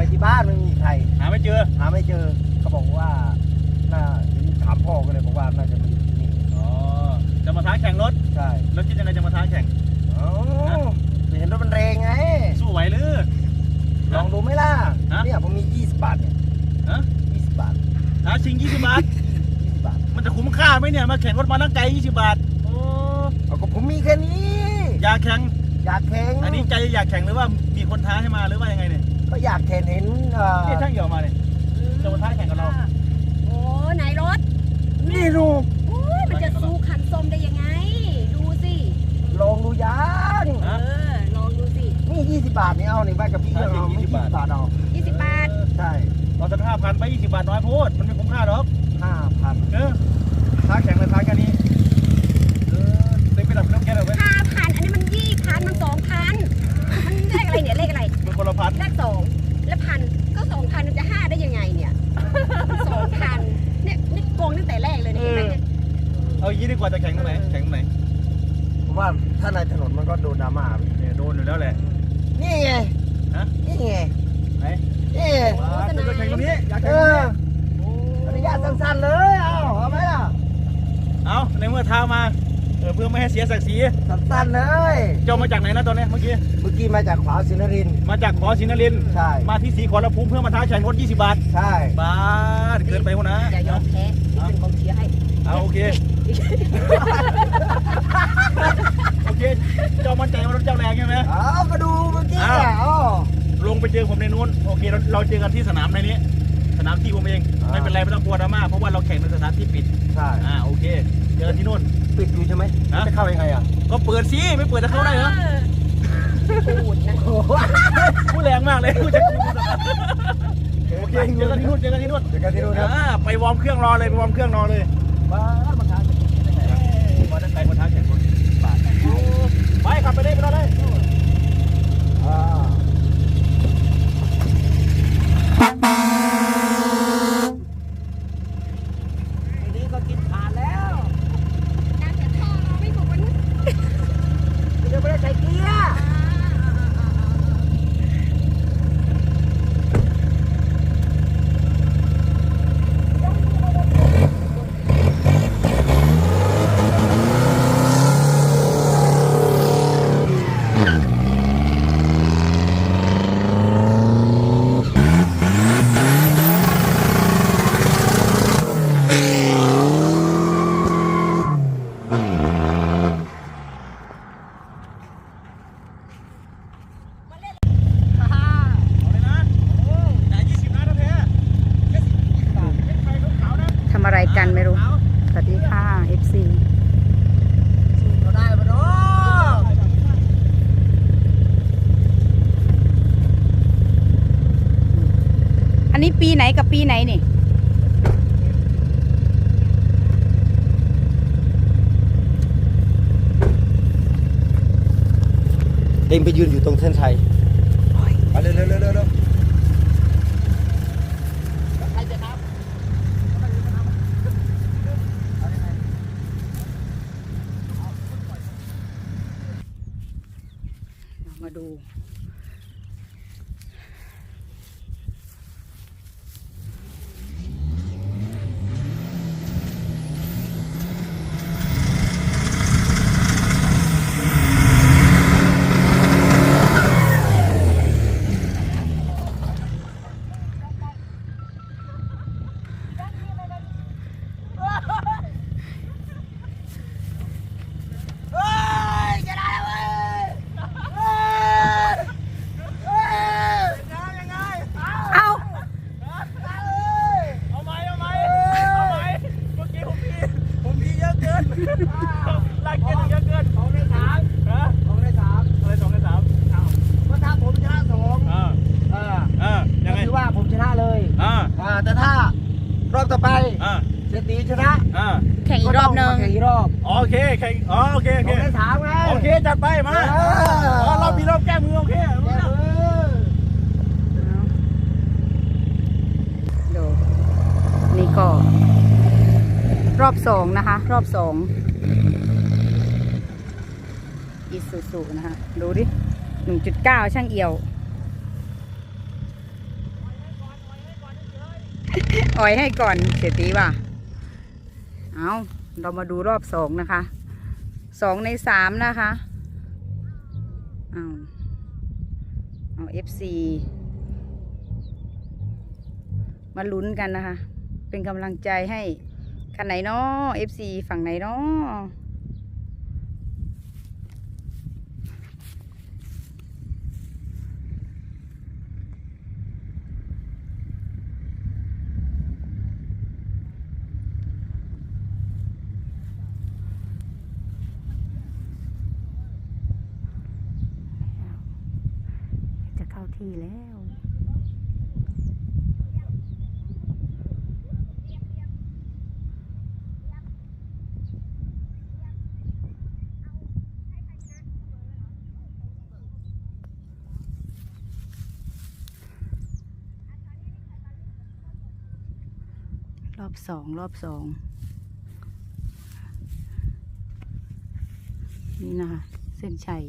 ไม่มีใคร หาไม่เจอ หาไม่เจอเขาบอกว่าน่าถามพ่อก็เลยบอกว่าน่าจะมาอยู่ที่นี่อ๋อ จะมาท้าแข่งรถ ใช่แล้วคิดยังไงจะมาท้าแข่ง เอ้าเห็นรถมันแรงไง สู้ไหวหรือ ลองดูไหมล่ะ ฮะ เนี่ยผมมี 20 บาทเนี่ยฮะ20 บาท ท้าชิง20บาท 20 บาท มันจะคุ้มค่าไหมเนี่ย มาแข่งรถมาตั้งไกล20บาท โอ้เอาก็ผมมีแค่นี้ อยากแข่ง อยากแข่งอันนี้ใจอยากแข่งหรือว่ามีคนท้าให้มาหรือว่ายังไงเนี่ย ก็อยากแข่งเห็นเอ่อที่ช่างเหี่ยวมาเนี่ย จะมาท้าแข่งกับเรา โอ้ไหนรถนี่ดูโอ้ยมันจะสู้คันส้มได้ยังไง ดูสิลองดูยังเออลองดูสินี่20 บาทนี่เอานี่บ้านกับพี่เอาจริงไม่20 20 บาทเอา20บาทใช่เราจะห้าพันไป20บาทน้อยโพดมันไม่คุ้มค่าหรอก5,000เออท้าแข่งเลยท้าแค่นี้ เออเต็มไปดับน้ำแก๊สเลยเว้ยห้าพันอันนี้มันยี่พันมันสองพันมันเลขอะไรเนี่ยเลขอะไรมัน คนละพันเลขสองแล้วพันก็สองพันมันจะห้าได้ยังไงเนี่ยสองพันเนี่ยนี่โกงตั้งแต่แรกเลยเนี่ยเห็นไหมเนี่ย เอาอย่างนี้ดีกว่าจะแข่งตรงไหน แข่งตรงไหน ผมว่าถ้าในถนนมันก็โดนดราม่าพี่เนี่ยโดนอยู่แล้วแหละ นี่ไงฮะนี่ไงไหน นี่ไงว้าจะแข่งตรงนี้ อยากเอแข่งตรงอนี้อนุญาตสั้นๆเลย เอาเอาไหมล่ะ เอาในเมื่อท้ามา เออเพื่อไม่ให้เสียศักดิ์ศรีสั้นๆเลย เจ้ามาจากไหนนะตอนนี้เมื่อกี้ เมื่อกี้มาจากขวาวศรีนรินทร์มาจากขอศรีนรินทร์ใช่ มาที่สีขอรภูมิเพื่อมาท้าแข่งรถ20 บาทใช่ บาทเกินไปหัวนะอย่ายอมแพ้นี่เป็นกองเชียร์ให้เอาโอเค โอเค เจ้ามั่นใจว่ารถเจ้าแรงใช่ไหม เอามาดูเมื่อกี้อ้าวอะเอาลงไปเจอผมในนู้นโอเคเราเราเจอกันที่สนามในนี้ สนามที่ผมเองอ่าไม่เป็นไรไม่ต้องกลัวดราม่าเพราะว่าเราแข่งในสถานที่ปิด ใช่ อ่าโอเค เจอกันที่นู่น ปิดอยู่ใช่ไหมฮะ จะเข้ายังไงอะก็เปิดสิไม่เปิดจะเข้าได้เหรอพูดนะโอ้โหพูดแรงมากเลยพูดจะโอเคเจอกันที่นู่นเจอกันที่นู่นเจอกันที่นู่นครับอ่าไปวอร์มเครื่องรอเลยไปวอร์มเครื่องรอเลยบ้ามาท้าแข่งรถได้ไงวะมาได้ไกลมาท้าแข่งรถบาทไปขับไปได้ไปรอได้อ่า ทีนี้ก็กินผ่านแล้ว น้ำจะท่อไม่หมด ยังไม่ได้ใส่เกียร์ เอาเลยนะแต่ยี่สิบนะนะแพ้เป็นไฟขาวๆนะ ทำอะไรกันไม่รู้ ขาว สวัสดีค่ะ FC ก็ได้ปะเนาะ อันนี้ปีไห นกับปีไหนนี่ เองไปยืนอยู่ตรงเส้นชัยไปเร็วเร็วเร็วเร็ว มาดู เฮ้ยจะได้แล้วเว้ยเฮ้ยเฮ้ย ยังไง เอา เอาไหมเอาไหมเอาไหมเมื่อกี้ผมพีผมพีเยอะเกินลากเกินเยอะเกิน สองในสาม ฮะ สองในสาม อะไรสองในสามอ้าว ก็ถ้าผมชนะสอง อ่า เออ อ่ายังไง ก็ถือว่าผมชนะเลย อ่า อ่าแต่ถ้ารอบต่อไป อ่า เศรษฐีชนะ อ่า แข่งอีกรอบหนึงแข่งอีกรอบโอเคแข่งอ๋อโอเคโอสเคองในสามไงโอเคจัดไปมาเอออ๋อเรามีรอบแก้มือโอเคแก้มือดูนี่ก็ รอบสองนะคะ รอบสองอีซูซูนะคะดูดิหนึ่งจุดเก้าช่างเอี่ยวอ่อยให้ก่อนเสียตีว่ะ เอาเรามาดูรอบสองนะคะสองในสามนะคะเอาเอาเอฟซีมาลุ้นกันนะคะ เป็นกำลังใจให้คันไหนเนาะเอฟซีฝั่งไหนเนาะ ที่แล้ว รอบสองรอบสองนี่นะคะเส้นชัย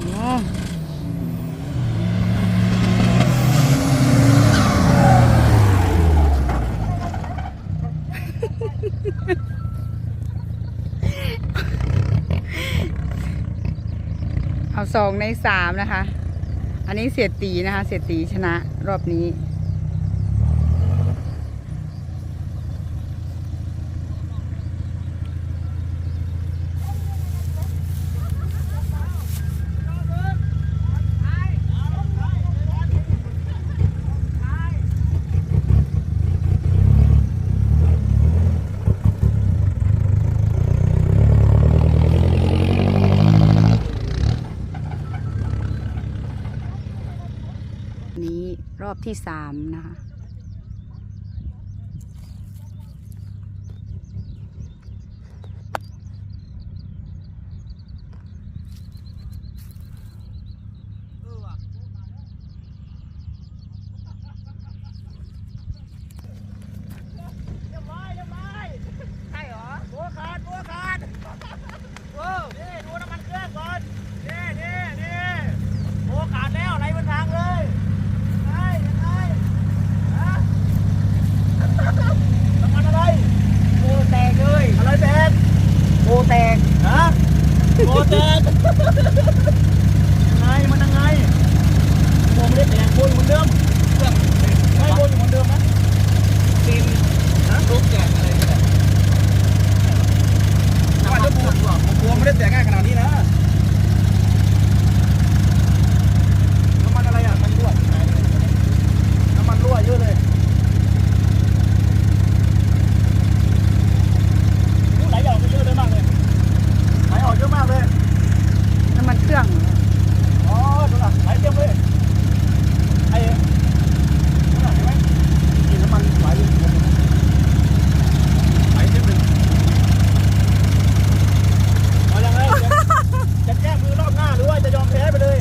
โอ้ เอาสองในสามนะคะ อันนี้เสียตีนะคะ เสียตีชนะรอบนี้ นี้ รอบที่สามนะคะ เรียบร้อยเรียบร้อยใช่เหรอตัวขาดตัวขาดโอ้นี่ดูน้ำมันเครื่องก่อนนี่นี่นี่ตัวขาดแล้วไหลบนทางเลยยังไงยังไงฮะน้ำมันอะไร โอ้แตกเลย อะไรแตก โอ้แตก ฮะโอแตก ยังไงมันยังไงโมไม่ได้แตกโบอยู่เหมือนเดิมเกืองไม่โบอยู่เหมือนเดิมนะเป็นะลูกแตกอะไรก็ได้น้ำมันจะปูผมกลัวไม่ได้แตกง่ายขนาดนี้นะน้ำมันอะไรอะมันรั่วน้ำมันรั่วเยอะเลยไหลออกเยอะเลยมากเลยไหลออกเยอะมากเลย น้ำมันเครื่อง อ๋อดูนะไหลเต็มเลยไอ้ดูนะเห็นไหมกินน้ำมันไหลอยู่ไหลเต็มเลยเอายังไงจะจะแก้มือรอบหน้าหรือว่าจะยอมแพ้ไปเลย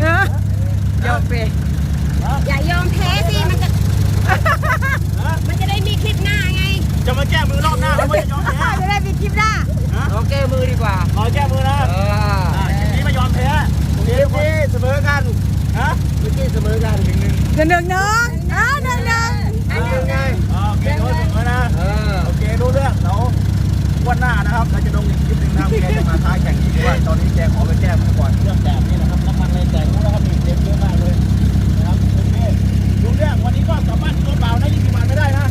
เออยอมไป ฮะ อย่ายอมแพ้สิ มันจะ ฮะ มันจะได้มีคลิปหน้าไง จะมาแก้มือรอบหน้าหรือว่าจะยอมแพ้ จะได้มีคลิปหน้า ฮะ เราแก้มือดีกว่า ขอแก้มือนะ เออ อ่าทีนี้ไม่ยอมแพ้ เดี๋ยวพี่เสมอกัน ฮะ เมื่อกี้เสมอกันหนึ่งหนึ่ง หนึ่งหนึ่งหนึ่งอ่าหนึ่งหนึ่ง อันยังไง อ่าโอเคโอ้ยเสมอนะ เออ โอเครู้เรื่องเดี๋ยววันหน้านะครับเราจะลงอีกคลิปหนึ่งนะครับแกจะมาท้ายแข่งอีกเพราะว่าตอนนี้แกขอไปแก้มือก่อนเรื่องแตกนี่นะครับน้ำมันเลยแตกรู้แล้วครับมีเต็มเยอะมากเลยนะครับโอเครู้เรื่องวันนี้ก็กลับบ้านตัวเปล่านะยี่สิบบาทไม่ได้นะ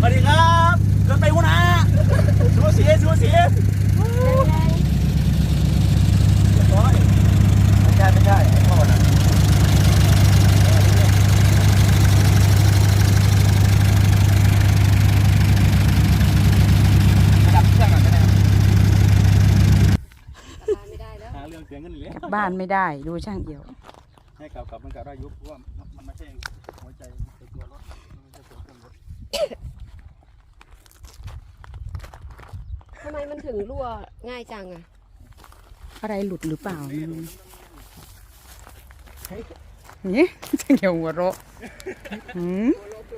สวัสดีครับเกินไปหัวหน้าสัวเสียสัวเสียเรียบร้อยไม่ใช่ไม่ใช่ไอ้พ่อน่ะระดับเครื่องอะไม่ได้ ไม่ได้แล้ว หาเรื่องเสียเงินอีกแล้ว กลั บบ้านไม่ได้ดูช่างเอี่ยว ให้กลับกลับมันกลับได้ยุบเพราะว่ามันไม่ใช่หัวใจมันเป็นตัวรถมันไม่ใช่ตัวเครื่องรถทำไมมันถึงรั่วง่ายจังอะอะไรหลุดหรือเปล่าไม่รู้นี่ช่างเอี่ยวหัวเราะหืม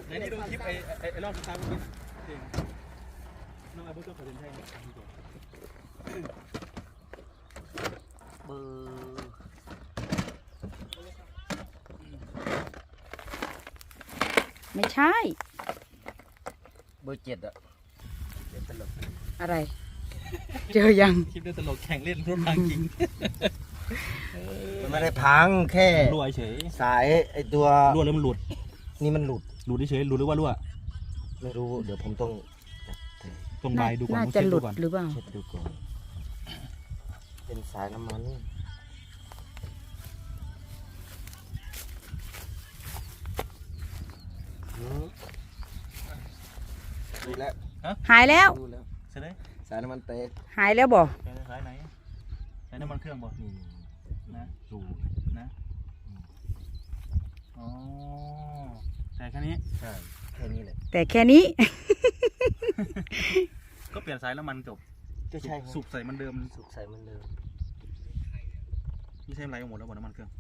ในนี้ดูคลิปไอ้ไอ้ไอ้รอบสุดท้ายเมื่อกี้เพลงน้องไอ้บุ๊คก็ขอเดินใช่ไหม เบอร์ไม่ใช่ เบอร์เจ็ดอะเจ็ดตลกอะไร เจอยัง คลิปเล่นตลกแข่งเล่นรถพังจริงมันไม่ได้พังแค่รั่วเฉยสายไอตัวรั่วแล้วมันหลุด นี่มันหลุดหลุดเฉยหลุดหรือว่ารั่วไม่รู้ เดี๋ยวผมต้องตรงใบดูก่อนน่าต้องจะเช็คหลุดก่อนหรือเปล่า เช็ดดูก่อน เป็นสายน้ำมันอืมดูแล้วหายแล้ว ดูแล้วใช่ไหมสายน้ำมันเตะหายแล้วบ่ใช้สายไหนใช้น้ำมันเครื่องบ่นี่นะดูนะอ๋อแต่แค่นี้ใช่แค่นี้แหละแต่แค่นี้ ก็เปลี่ยนสายแล้วมันจบ ก็ใช่ครับสุกใส่มันเดิมสุกใส่เหมันเดิมไม่ใช่อะไรหมดแล้วหมดน้ำมันเครื่อง